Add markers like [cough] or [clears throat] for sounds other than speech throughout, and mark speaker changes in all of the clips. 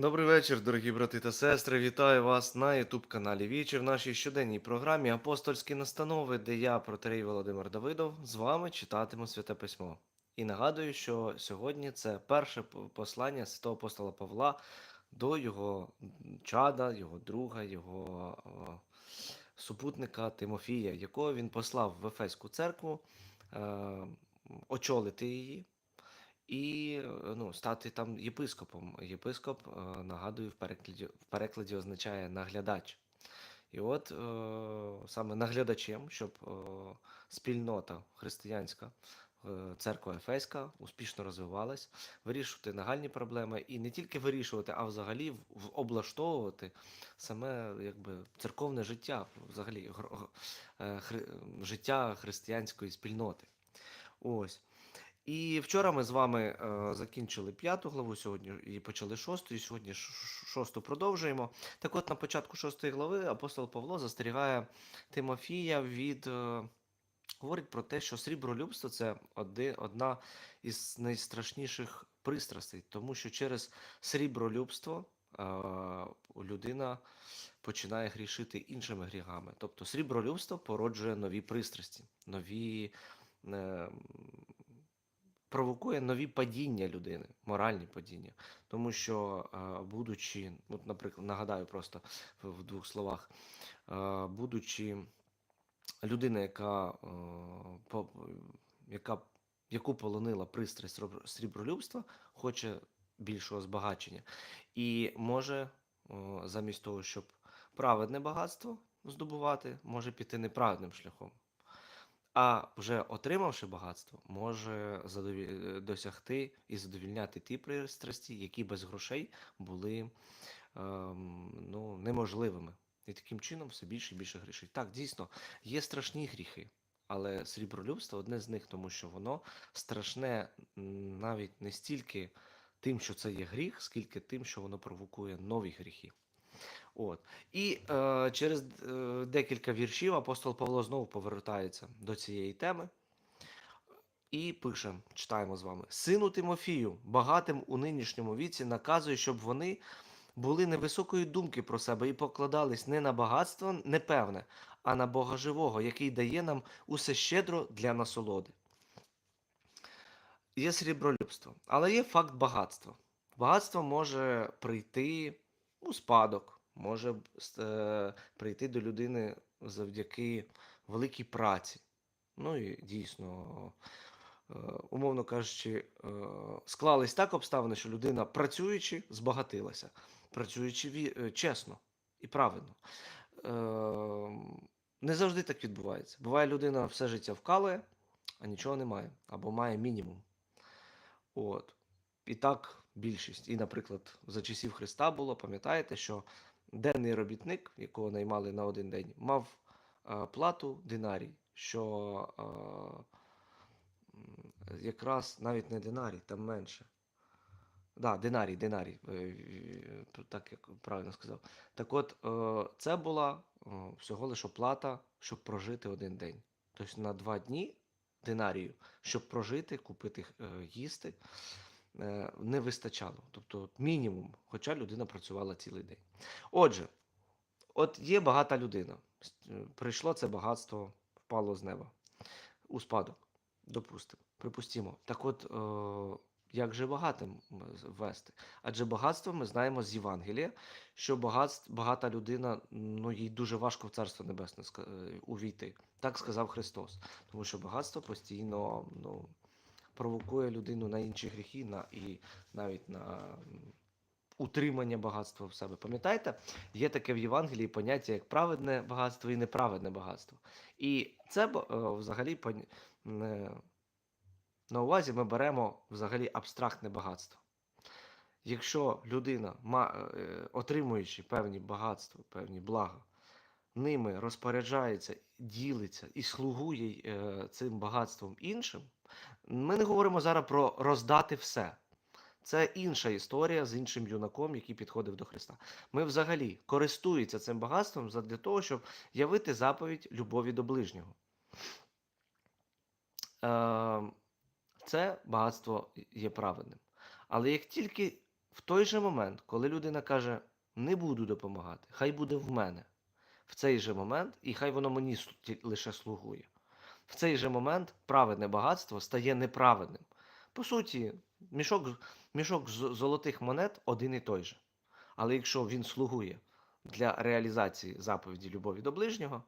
Speaker 1: Добрий вечір, дорогі брати та сестри. Вітаю вас на youtube каналі Вічі в нашій щоденній програмі Апостольські настанови, де я, протерей Володимир Давидов, з вами читатиму святе письмо. І нагадую, що сьогодні це перше послання святого апостола Павла до його чада, його друга, його о, супутника Тимофія, якого він послав в Ефеську церкву е, очолити її і е, ну, стати там єпископом. Єпископ, е, нагадую, в перекладі, в перекладі означає наглядач. І от е, саме наглядачем, щоб спільнота християнська, церква Ефеська успішно розвивалась, вирішувати нагальні проблеми і не тільки вирішувати, а взагалі облаштовувати саме якби церковне життя, взагалі життя християнської спільноти. Ось. І вчора ми з вами е, закінчили п'яту главу сьогодні і почали шосту, і сьогодні шосту продовжуємо. Так от на початку шостої глави апостол Павло застерігає Тимофія від. Е, говорить про те, що срібролюбство це оди, одна із найстрашніших пристрастей, тому що через срібролюбство е, людина починає грішити іншими гріхами. Тобто срібролюбство породжує нові пристрасті, нові. Е, провокує нові падіння людини, моральні падіння. Тому що, е, будучи, от, наприклад, нагадаю просто в, двох словах, е, будучи людина, яка, е, яка, яку полонила пристрасть срібролюбства, хоче більшого збагачення. І може, замість того, щоб праведне багатство здобувати, може піти неправедним шляхом. А вже отримавши багатство, може задові- е, досягти і задовільняти ті пристрасті, які без грошей були ем, ну, неможливими. І таким чином все більше і більше грішить. Так, дійсно, є страшні гріхи, але срібролюбство одне з них, тому що воно страшне навіть не стільки тим, що це є гріх, скільки тим, що воно провокує нові гріхи. От. І е, через е, декілька віршів апостол Павло знову повертається до цієї теми і пише: читаємо з вами: Сину Тимофію, багатим у нинішньому віці, наказує, щоб вони були невисокої думки про себе і покладались не на багатство непевне, а на Бога живого, який дає нам усе щедро для насолоди. Є срібролюбство, але є факт багатства. Багатство може прийти у спадок, може е, прийти до людини завдяки великій праці. Ну і дійсно, е, умовно кажучи, е, склались так обставини, що людина, працюючи, збагатилася, працюючи ві- е, чесно і правильно. Е, Не завжди так відбувається. Буває, людина все життя вкалує, а нічого не має, або має мінімум. От. І так більшість. І, наприклад, за часів Христа було, пам'ятаєте, що денний робітник, якого наймали на один день, мав е, плату динарій, що е, якраз навіть не динарій, там менше. Да, динарій, динарій, е, так як правильно сказав. Так от, це була всього лише оплата, щоб прожити один день. Тобто на два дні динарію, щоб прожити, купити їсти, не вистачало. Тобто мінімум, хоча людина працювала цілий день. Отже, от є багата людина. Е, Прийшло це багатство, впало з неба у спадок, допустимо, припустимо. Так от, е, як же багатим вести? Адже багатство ми знаємо з Євангелія, що багатств, багата людина, ну їй дуже важко в Царство Небесне е, увійти. Так сказав Христос. Тому що багатство постійно ну, провокує людину на інші гріхи, на, і навіть на утримання багатства в себе. Пам'ятаєте, є таке в Євангелії поняття як праведне багатство і неправедне багатство. І це е, взагалі на увазі ми беремо взагалі абстрактне багатство. Якщо людина, е, отримуючи певні багатства, певні блага, ними розпоряджається, ділиться і слугує е, цим багатством іншим, ми не говоримо зараз про роздати все. Це інша історія з іншим юнаком, який підходив до Христа. Ми взагалі користується цим багатством для того, щоб явити заповідь любові до ближнього. Е, Це багатство є праведним. Але як тільки в той же момент, коли людина каже, не буду допомагати, хай буде в мене. В цей же момент, і хай воно мені лише слугує. В цей же момент праведне багатство стає неправедним. По суті, мішок, мішок золотих монет один і той же. Але якщо він слугує для реалізації заповіді любові до ближнього,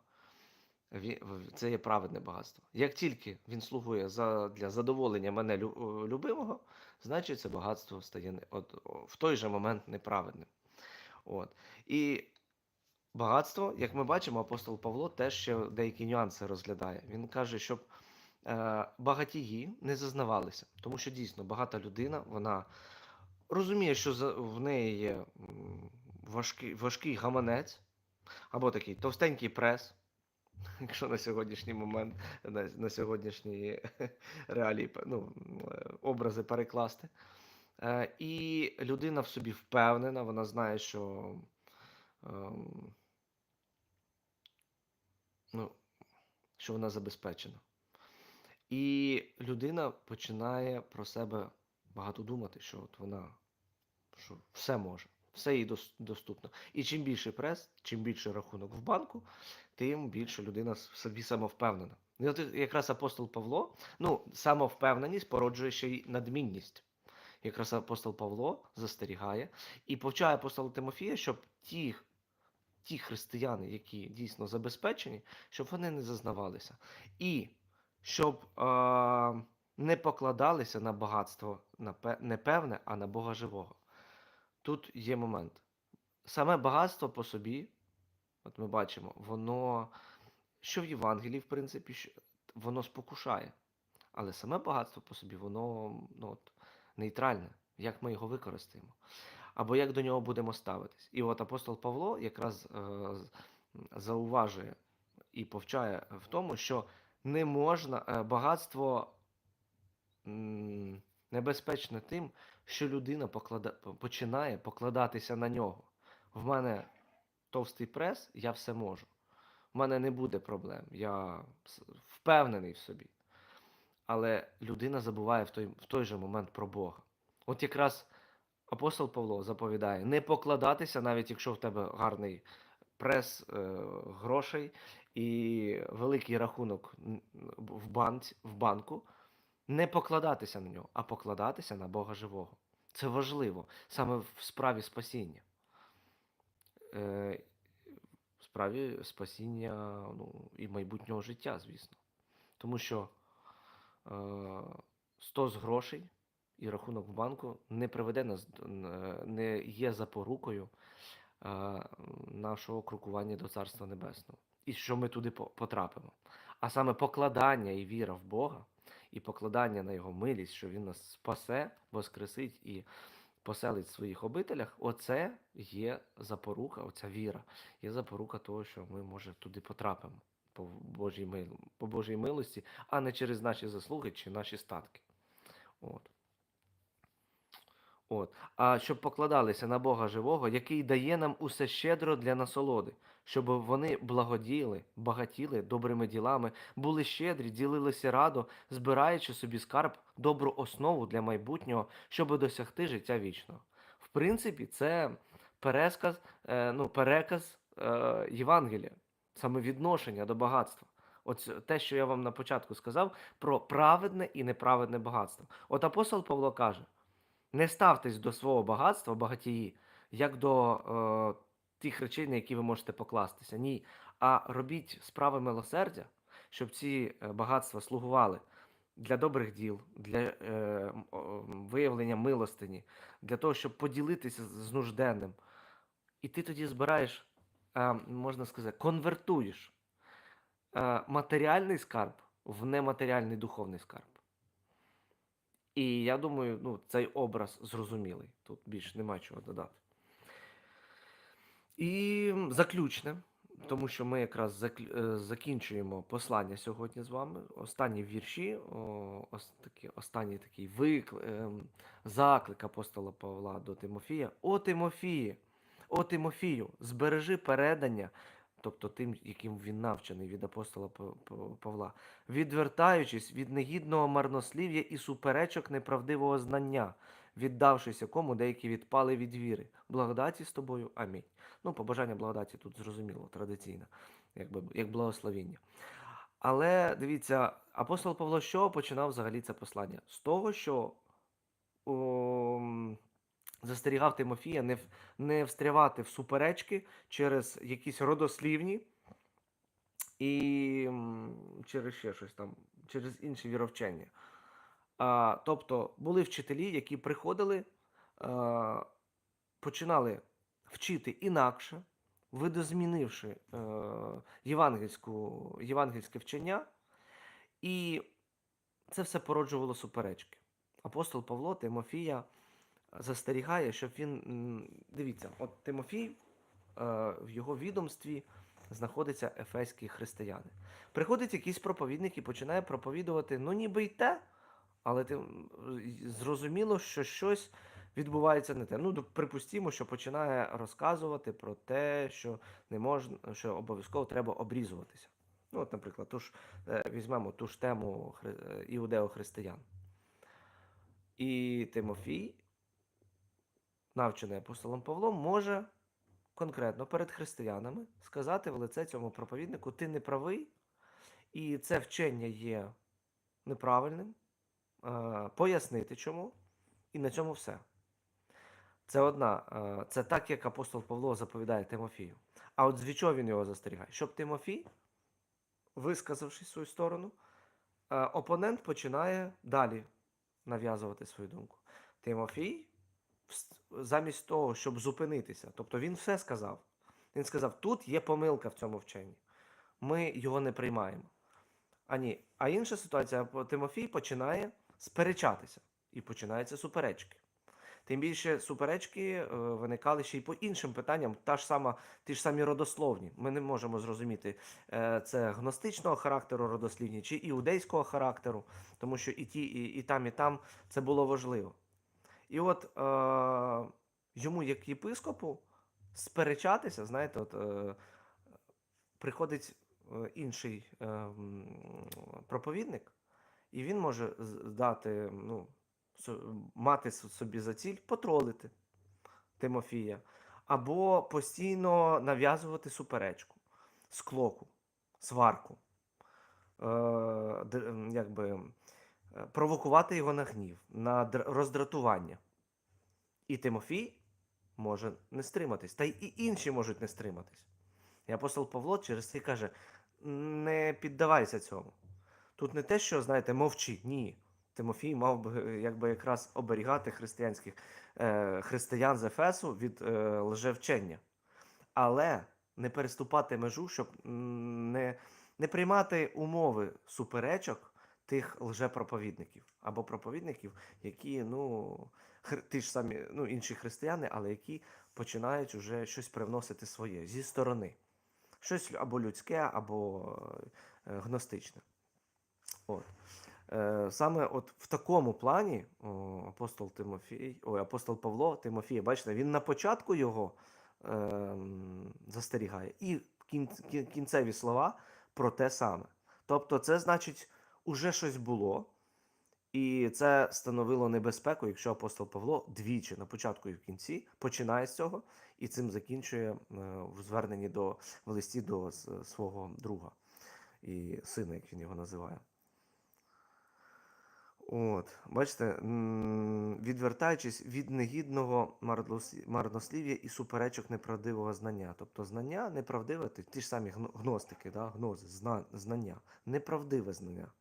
Speaker 1: це є праведне багатство. Як тільки він слугує за, для задоволення мене любимого, значить це багатство стає в той же момент неправедним. От. І багатство, як ми бачимо, апостол Павло теж ще деякі нюанси розглядає. Він каже, щоб е, багатії не зазнавалися, тому що дійсно багата людина, вона розуміє, що в неї є важкий, важкий гаманець або такий товстенький прес. [laughs] Якщо на сьогоднішній момент, на, на сьогоднішні [laughs] реалії, ну, е, образи перекласти. Е, і людина в собі впевнена, вона знає, що, ем, ну, що вона забезпечена. І людина починає про себе багато думати, що от вона що все може, все їй дос- доступно. І чим більше прес, чим більше рахунок в банку, тим більше людина в собі самовпевнена. І от якраз апостол Павло, ну, самовпевненість породжує ще й надмінність. Якраз апостол Павло застерігає і повчає апостола Тимофія, щоб ті, ті християни, які дійсно забезпечені, щоб вони не зазнавалися. І щоб е, не покладалися на багатство на не певне, а на Бога живого. Тут є момент. Саме багатство по собі, от ми бачимо, воно, що в Євангелії, в принципі, воно спокушає. Але саме багатство по собі, воно ну, от, нейтральне, як ми його використаємо, або як до нього будемо ставитись. І от апостол Павло якраз е, зауважує і повчає в тому, що не можна е, багатство небезпечне тим, що людина поклада, починає покладатися на нього. В мене товстий прес, я все можу. В мене не буде проблем. Я впевнений в собі. Але людина забуває в той, в той же момент про Бога. От якраз апостол Павло заповідає не покладатися, навіть якщо в тебе гарний прес е, грошей і великий рахунок в, банці, в банку, не покладатися на нього, а покладатися на Бога живого. Це важливо саме в справі спасіння. Е, в справі спасіння ну, і майбутнього життя, звісно. Тому що е, 100 з грошей і рахунок в банку не приведе нас, не є запорукою нашого крокування до Царства Небесного. І що ми туди потрапимо. А саме покладання і віра в Бога, і покладання на Його милість, що Він нас спасе, воскресить і поселить в своїх обителях, оце є запорука, оця віра, є запорука того, що ми, може, туди потрапимо по Божій милості, а не через наші заслуги чи наші статки. От. От. А щоб покладалися на Бога живого, який дає нам усе щедро для насолоди, щоб вони благодіяли, багатіли добрими ділами, були щедрі, ділилися радо, збираючи собі скарб, добру основу для майбутнього, щоб досягти життя вічного. В принципі, це пересказ, е, ну, переказ е, Євангелія, саме відношення до багатства. От те, що я вам на початку сказав, про праведне і неправедне багатство. От апостол Павло каже. Не ставтесь до свого багатства, багатії, як до е, тих речей, на які ви можете покластися. Ні. А робіть справи милосердя, щоб ці е, багатства слугували для добрих діл, для е, виявлення милостині, для того, щоб поділитися з нужденним. І ти тоді збираєш, е, можна сказати, конвертуєш е, матеріальний скарб в нематеріальний духовний скарб. І я думаю, ну, цей образ зрозумілий. Тут більше нема чого додати. І заключне, тому що ми якраз е, закінчуємо послання сьогодні з вами. Останні вірші, о, ос, такі, останній такий викл, ем, заклик апостола Павла до Тимофія. О Тимофіє, о Тимофію, збережи передання, тобто тим, яким він навчений від апостола Павла, відвертаючись від негідного марнослів'я і суперечок неправдивого знання, віддавшись якому деякі відпали від віри. Благодаті з тобою. Амінь. Ну, побажання благодаті тут зрозуміло, традиційно, якби як благословіння. Але дивіться, апостол Павло чого починав взагалі це послання? З того, що ом, застерігав Тимофія не, не встрявати в суперечки через якісь родослівні і через ще щось там, через інші віровчення. А, тобто були вчителі, які приходили, а, починали вчити інакше, видозмінивши е, євангельську, євангельське вчення, і це все породжувало суперечки. Апостол Павло Тимофія застерігає, щоб він. Дивіться, от Тимофій е, в його відомстві знаходяться ефеські християни. Приходить якийсь проповідник і починає проповідувати, ну ніби й те, але зрозуміло, що щось відбувається не те. Ну, припустімо, що починає розказувати про те, що не можна, що обов'язково треба обрізуватися. Ну, от, наприклад, ту ж, е, візьмемо ту ж тему е, іудео-християн. І Тимофій, навчений апостолом Павлом, може конкретно перед християнами сказати в лице цьому проповіднику: ти не правий, і це вчення є неправильним, е, пояснити чому, і на цьому все. Це одна, е, це так, як апостол Павло заповідає Тимофію. А от з він його застерігає? Щоб Тимофій, висказавши свою сторону, е, опонент починає далі нав'язувати свою думку. Тимофій, замість того, щоб зупинитися, тобто він все сказав. Він сказав: тут є помилка в цьому вченні. Ми його не приймаємо. А ні. А інша ситуація, Тимофій починає сперечатися і починаються суперечки. Тим більше суперечки е, виникали ще й по іншим питанням. Та ж сама, ті ж самі родословні. Ми не можемо зрозуміти, е, це гностичного характеру родослівні чи іудейського характеру, тому що і, ті, і, і там, і там це було важливо. І от е, йому, як єпископу, сперечатися, знаєте, от, е, приходить е, інший е, проповідник, і він може з- дати, ну, мати собі за ціль потролити Тимофія, або постійно нав'язувати суперечку, склоку, сварку, е, якби, провокувати його на гнів, на др- роздратування. І Тимофій може не стриматись, та й інші можуть не стриматись. І апостол Павло через це каже: не піддавайся цьому. Тут не те, що, знаєте, мовчи. Ні. Тимофій мав би е, якби якраз оберігати християнських е, християн з Ефесу від е, лжевчення. Але не переступати межу, щоб не, не приймати умови суперечок тих лжепроповідників або проповідників, які, ну, ті ж самі, ну, інші християни, але які починають уже щось привносити своє зі сторони. Щось або людське, або е, гностичне. От. Е, Саме от в такому плані о, апостол Тимофій, ой, апостол Павло Тимофія, бачите, він на початку його ем, застерігає, і кін, кін- кінцеві слова про те саме. Тобто, це значить, уже щось було, і це становило небезпеку, якщо апостол Павло двічі на початку і в кінці починає з цього і цим закінчує е, в зверненні до в листі до свого друга і сина, як він його називає. От, бачите, відвертаючись від негідного марнослів'я і суперечок неправдивого знання. Тобто знання неправдиве, ті ж самі гно- гностики, да, гнози, знання, неправдиве знання.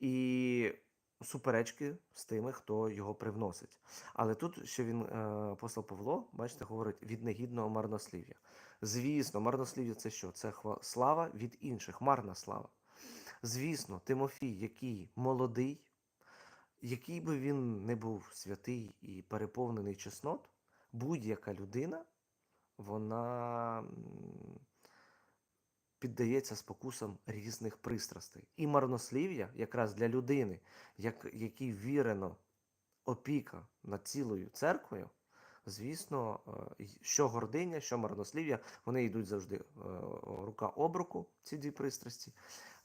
Speaker 1: І суперечки з тими, хто його привносить. Але тут ще він, е, апостол Павло, бачите, говорить від негідного марнослів'я. Звісно, марнослів'я це що? Це слава від інших, марна слава. Звісно, Тимофій, який молодий, який би він не був святий і переповнений чеснот, будь-яка людина, вона піддається спокусам різних пристрастей. І марнослів'я якраз для людини, як, якій вірено опіка над цілою церквою, звісно, е, що гординя, що марнослів'я, вони йдуть завжди е, рука об руку, ці дві пристрасті.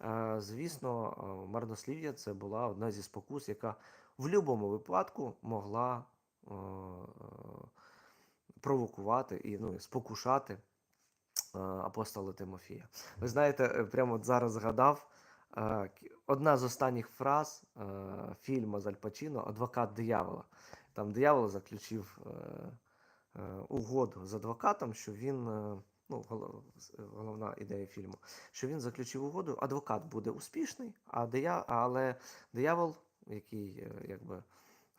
Speaker 1: Е, Звісно, марнослів'я це була одна зі спокус, яка в будь-якому випадку могла провокувати і ну, спокушати апостола Тимофія. Ви знаєте, е, прямо зараз згадав е, одна з останніх фраз е, фільму з Аль Пачіно Адвокат диявола. Там диявол заключив е, е, угоду з адвокатом, що він. е, Ну, головна ідея фільму, що він заключив угоду, адвокат буде успішний, а дия, але диявол, який е, якби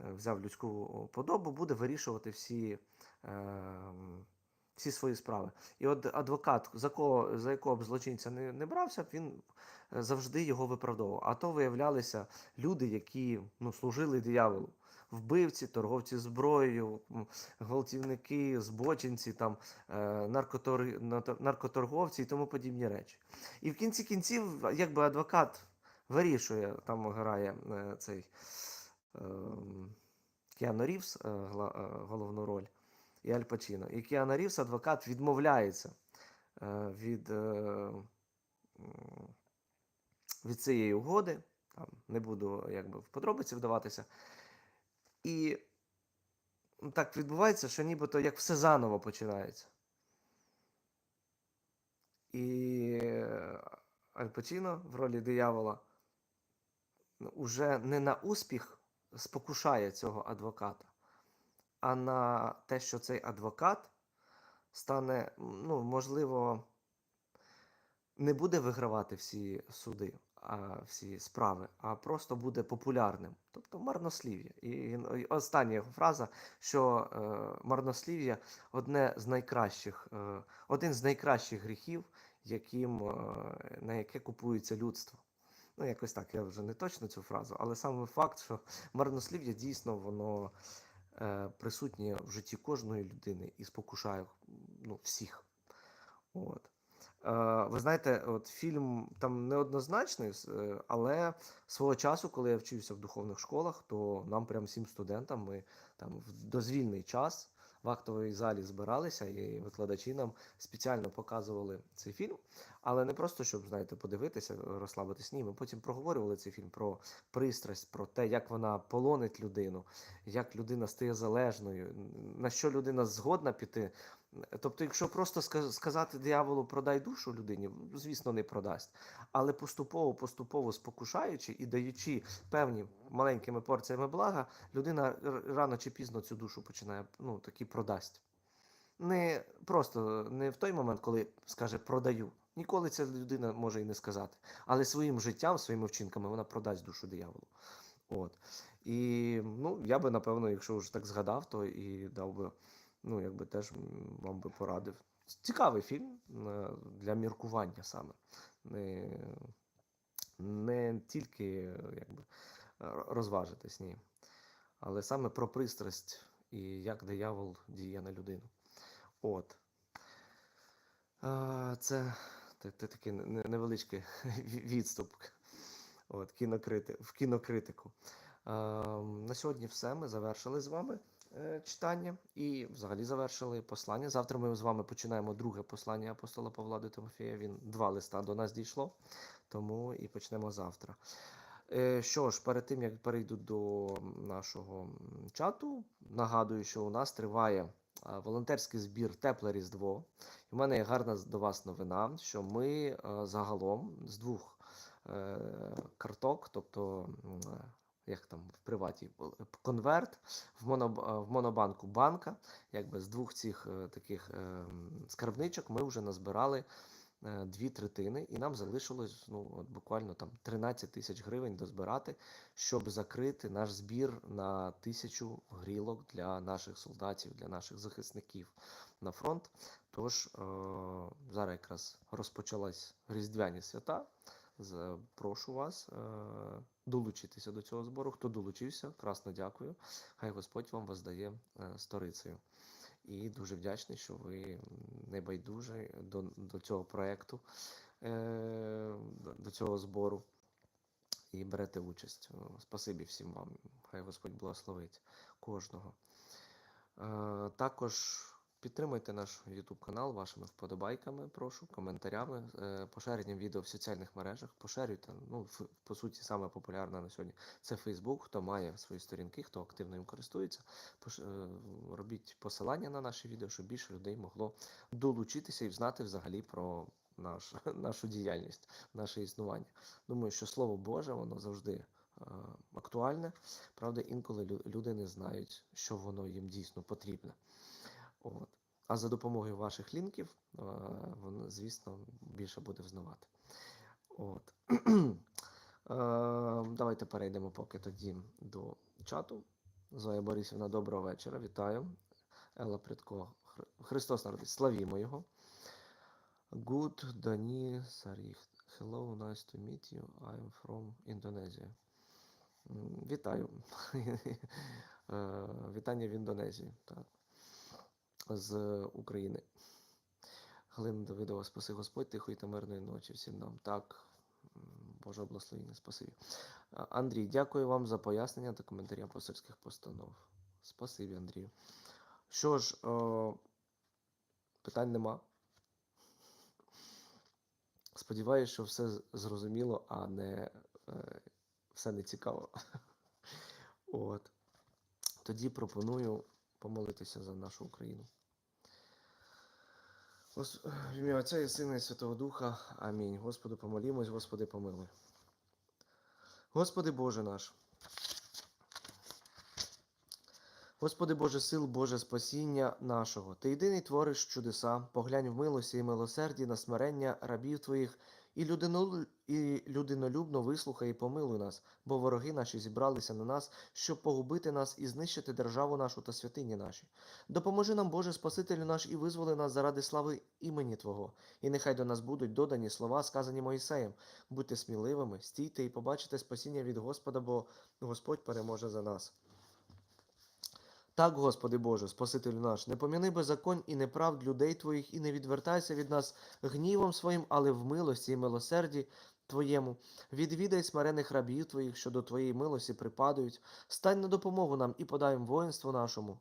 Speaker 1: е, взяв людську подобу, буде вирішувати всі, е, всі свої справи. І от адвокат, за кого, за якого б злочинця не, не брався, він е, завжди його виправдовував. А то виявлялися люди, які ну, служили дияволу. Вбивці, торговці зброєю, гвалтівники, збочинці, там, е, наркотор... наркоторговці і тому подібні речі. І в кінці кінців, якби адвокат вирішує, там грає е, цей ем, Кіану Рівс, головну роль, і Аль Пачіно. І Кіану Рівс, адвокат, відмовляється е, від, е, від цієї угоди. Там, не буду якби, в подробиці вдаватися. І так відбувається, що нібито як все заново починається. І е, Аль Пачіно в ролі диявола ну, уже не на успіх спокушає цього адвоката, а на те, що цей адвокат стане, ну, можливо, не буде вигравати всі суди, а всі справи, а просто буде популярним. Тобто марнослів'я. І, остання його фраза, що е, марнослів'я одне з найкращих, е, один з найкращих гріхів, яким, е, на яке купується людство. Ну, якось так, я вже не точно цю фразу, але саме факт, що марнослів'я дійсно воно присутнє в житті кожної людини і спокушає ну, всіх. От. Е, ви знаєте, от фільм там неоднозначний, е, але свого часу, коли я вчився в духовних школах, то нам прям всім студентам ми там в дозвільний час в актовій залі збиралися, і викладачі нам спеціально показували цей фільм. Але не просто, щоб, знаєте, подивитися, розслабитись. Ні, ми потім проговорювали цей фільм про пристрасть, про те, як вона полонить людину, як людина стає залежною, на що людина згодна піти. Тобто, якщо просто сказати дияволу продай душу людині, звісно, не продасть. Але поступово, поступово спокушаючи і даючи певні маленькими порціями блага, людина рано чи пізно цю душу починає ну, таки продасть. Не просто не в той момент, коли скаже продаю. Ніколи ця людина може і не сказати. Але своїм життям, своїми вчинками вона продасть душу дияволу. От. І ну, я би, напевно, якщо вже так згадав, то і дав би, ну, якби теж вам би порадив. Цікавий фільм е, для міркування саме. Не, не тільки якби, розважитись, ні. Але саме про пристрасть і як диявол діє на людину. От. Це, такий не- не- невеличкий [laughs] відступ От, кінокрити, в кінокритику. На сьогодні все. Ми завершили з вами читання і взагалі завершили послання. Завтра ми з вами починаємо друге послання апостола Павла до Тимофія. Він два листа до нас дійшло, тому і почнемо завтра. Е, Що ж, перед тим як перейду до нашого чату, нагадую, що у нас триває волонтерський збір Тепле Різдво. І в мене є гарна до вас новина, що ми е, загалом з двох е, карток, тобто е, як там в приваті е, конверт в, моноб, е, в монобанку банка, якби з двох цих е, таких скарбничок ми вже назбирали дві третини, і нам залишилось ну, от буквально там 13 тисяч гривень дозбирати, щоб закрити наш збір на тисячу грілок для наших солдатів, для наших захисників на фронт. Тож зараз якраз розпочалась різдвяні свята. З- Прошу вас е, долучитися до цього збору. Хто долучився, красно дякую. Хай Господь вам воздає е, сторицею. І дуже вдячний, що ви не байдужі до, до цього проєкту, е, до- цього збору і берете участь. Спасибі всім вам. Хай Господь благословить кожного. Е, Також Підтримуйте наш YouTube канал вашими вподобайками, прошу, коментарями, е, поширенням відео в соціальних мережах. Поширюйте. Ну, по суті, саме популярне на сьогодні це Facebook, хто має свої сторінки, хто активно їм користується. Е, Робіть посилання на наші відео, щоб більше людей могло долучитися і знати взагалі про наш, [laughs] нашу діяльність, наше існування. Думаю, що Слово Боже, воно завжди е, актуальне. Правда, інколи люди не знають, що воно їм дійсно потрібне. От. А за допомогою ваших лінків, е, воно, звісно, більше буде взнавати. От. [clears throat] Е, Давайте перейдемо поки тоді до чату. Зоя Борисівна, доброго вечора. Вітаю. Елла Хри- Христос народить. Славімо його. Good Дані Саріх. Hello, nice to meet you. I'm from Indonesia. Вітаю. [laughs] Е, Вітання в Індонезії. Так. З України. Галина Давидова, спаси Господь, тихої та мирної ночі всім нам. Так, Боже благословіння, спасибі. Андрій, дякую вам за пояснення та коментарі апостольських постанов. Спасибі, Андрію. Що ж, е, питань нема. Сподіваюсь, що все зрозуміло, а не е, все не цікаво. [laughs] От. Тоді пропоную помолитися за нашу Україну. В ім'я Отця і Сина і Святого Духа. Амінь. Господу помолімось, Господи помилуй. Господи Боже наш. Господи Боже сил, Боже спасіння нашого. Ти єдиний твориш чудеса, поглянь в милості і милосерді на смирення рабів Твоїх, і, людинол... і людинолюбно вислухай і помилуй нас, бо вороги наші зібралися на нас, щоб погубити нас і знищити державу нашу та святині наші. Допоможи нам, Боже Спасителю наш, і визволи нас заради слави імені Твого. І нехай до нас будуть додані слова, сказані Моїсеєм. Будьте сміливими, стійте і побачите спасіння від Господа, бо Господь переможе за нас. Так, Господи Боже, Спасителю наш, не поміни беззаконь і неправд людей Твоїх, і не відвертайся від нас гнівом своїм, але в милості і милосерді Твоєму. Відвідай смирених рабів Твоїх, що до Твоєї милості припадають. Стань на допомогу нам і подай воїнству нашому,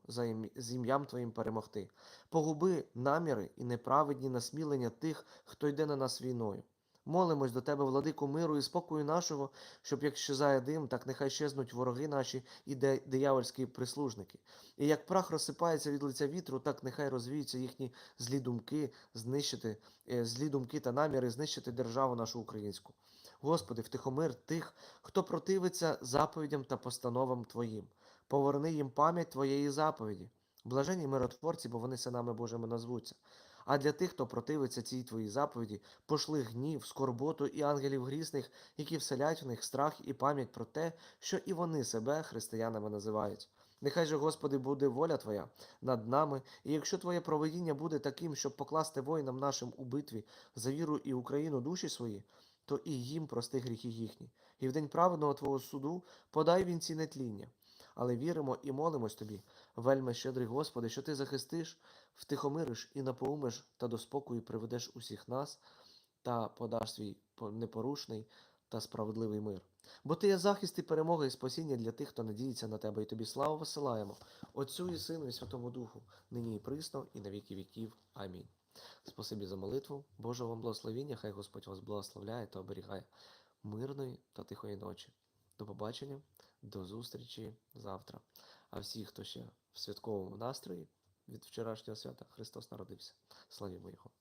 Speaker 1: з ім'ям Твоїм перемогти. Погуби наміри і неправедні насмілення тих, хто йде на нас війною. Молимось до Тебе, владику миру і спокою нашого, щоб як щезає дим, так нехай щезнуть вороги наші і диявольські прислужники. І як прах розсипається від лиця вітру, так нехай розвіються їхні злі думки, знищити е, злі думки та наміри знищити державу нашу українську. Господи, втихомир тих, хто противиться заповідям та постановам Твоїм. Поверни їм пам'ять Твоєї заповіді. Блажені миротворці, бо вони синами Божими назвуться. А для тих, хто противиться цій твоїй заповіді, пошли гнів, скорботу і ангелів грісних, які вселяють в них страх і пам'ять про те, що і вони себе християнами називають. Нехай же, Господи, буде воля Твоя над нами, і якщо Твоє проведіння буде таким, щоб покласти воїнам нашим у битві за віру і Україну душі свої, то і їм прости гріхи їхні. І в день праведного Твого суду подай вінці нетління. Але віримо і молимось Тобі, вельми щедрий Господи, що Ти захистиш, втихомириш і напоумиш та до спокою приведеш усіх нас та подаш свій непорушний та справедливий мир. Бо ти є захист і перемога і спасіння для тих, хто надіється на тебе, і тобі славу висилаємо, Отцю і Сину, і Святому Духу, нині і присно, і на віки віків. Амінь. Спасибі за молитву, Божого вам благословіння, хай Господь вас благословляє та оберігає мирної та тихої ночі. До побачення, до зустрічі завтра. А всі, хто ще в святковому настрої від вчорашнього свята, Христос народився. Славімо Його!